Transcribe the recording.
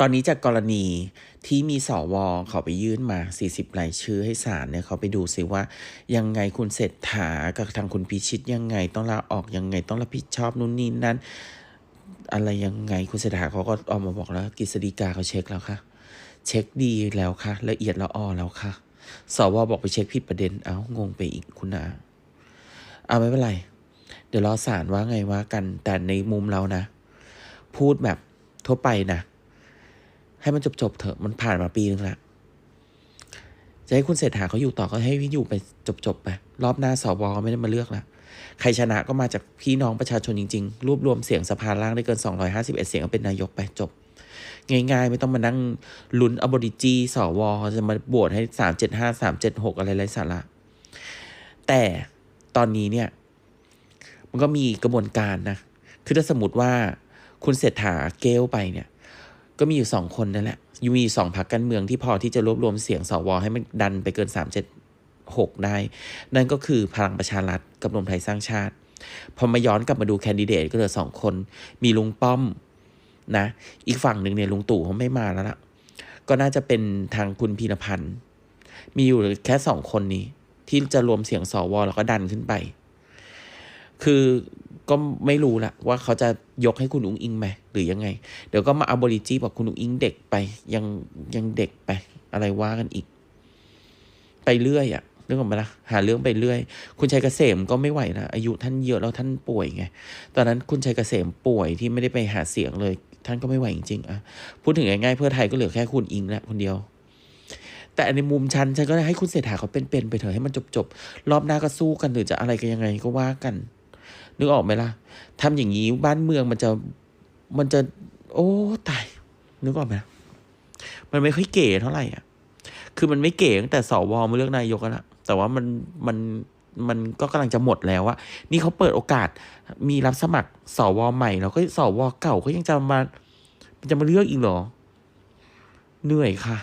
ตอนนี้จากกรณีที่มีสวเขาไปยื่นมา 40รายชื่อให้ศาลเนี่ยเขาไปดูซิว่า ยังไงคุณเศรษฐากับทางคุณพิชิตยังไงต้องลาออกยังไงต้องรับผิดชอบนู่นนี่นั่นอะไรยังไงคุณเศรษฐาเขาก็ออกมาบอกแล้วกฤษฎีกาเขาเช็คแล้วค่ะ เช็คดีแล้วค่ะ ละเอียดละออแล้วค่ะสวบอกไปเช็คผิดประเด็นเอางงไปอีกคุณอาเอาไม่เป็นไร เดี๋ยวรอศาลว่าไงว่ากันแต่ในมุมเรานะ พูดแบบทั่วไปนะ ให้มันจบๆเถอะมันผ่านมาปีนึงละจะให้คุณเศรษฐาเขาอยู่ต่อก็ให้อยู่ไปจบๆไปรอบหน้าสวไม่ได้มาเลือกละใครชนะก็มาจากพี่น้องประชาชนจริงๆ รวบรวมเสียงสภาล่างได้เกิน 251 เสียงก็เป็นนายกไปจบ ง่ายๆ ไม่ต้องมานั่งลุ้นอบริจีสวจะมาบวชให้สามเจ็ดห้าสามเจ็ดหกอะไรไรสาระ แต่ตอนนี้เนี่ย มันก็มีกระบวนการนะ คือถ้าสมมติว่าคุณเศรษฐาเกลไปเนี่ย ก็มีอยู่สองคนนั่นแหละยูมีสองพรรคการเมืองที่พอที่จะรวบรวมเสียงสวให้มันดันไปเกินสามเจ็ดหกได้ นั่นก็คือพลังประชารัฐกับรวมไทยสร้างชาติ พอมาย้อนกลับมาดูแคนดิเดตก็เหลือสองคน มีลุงป้อมนะ อีกฝั่งหนึ่งเนี่ยลุงตู่เขาไม่มาแล้วล่ะ ก็น่าจะเป็นทางคุณพีรพันธ์ มีอยู่แค่สองคนนี้ ที่จะรวมเสียงสวแล้วก็ดันขึ้นไป คือ ก็ไม่รู้ละว่าเขาจะยกให้คุณอุ้งอิงไหมหรือยังไง เดี๋ยวก็มาเอาบริจีบอกคุณอุ้งอิงเด็กไป ยังยังเด็กไป อะไรว่ากันอีก ไปเรื่อยอะเรื่องของมันละหาเรื่องไปเรื่อย คุณชัยเกษมก็ไม่ไหวนะอายุท่านเยอะแล้วท่านป่วยไงตอนนั้นคุณชัยเกษมป่วยที่ไม่ได้ไปหาเสียงเลย ท่านก็ไม่ไหวจริงๆอะพูดถึงง่ายๆเพื่อไทยก็เหลือแค่คุณอิงแหละคนเดียวแต่ในมุมฉันฉันก็ให้คุณเศรษฐาเขาเป็นๆไปเถอะให้มันจบๆ รอบหน้าก็สู้กันหรือจะอะไรกันยังไงก็ว่ากัน นึกออกไหมล่ะทำอย่างนี้บ้านเมืองมันจะมันจะ โอ้ตายนึกออกไหมมันไม่ค่อยเก๋เท่าไหร่อะ คือมันไม่เก๋ตั้งแต่สวมาเลือกนายกแล้วแต่ว่ามันมันมันก็กำลังจะหมดแล้วอะนี่เขาเปิดโอกาสมีรับสมัครสวใหม่แล้วก็สวเก่าก็ยังจะมาจะมาเลือกอีกเหรอ เหนื่อยค่ะ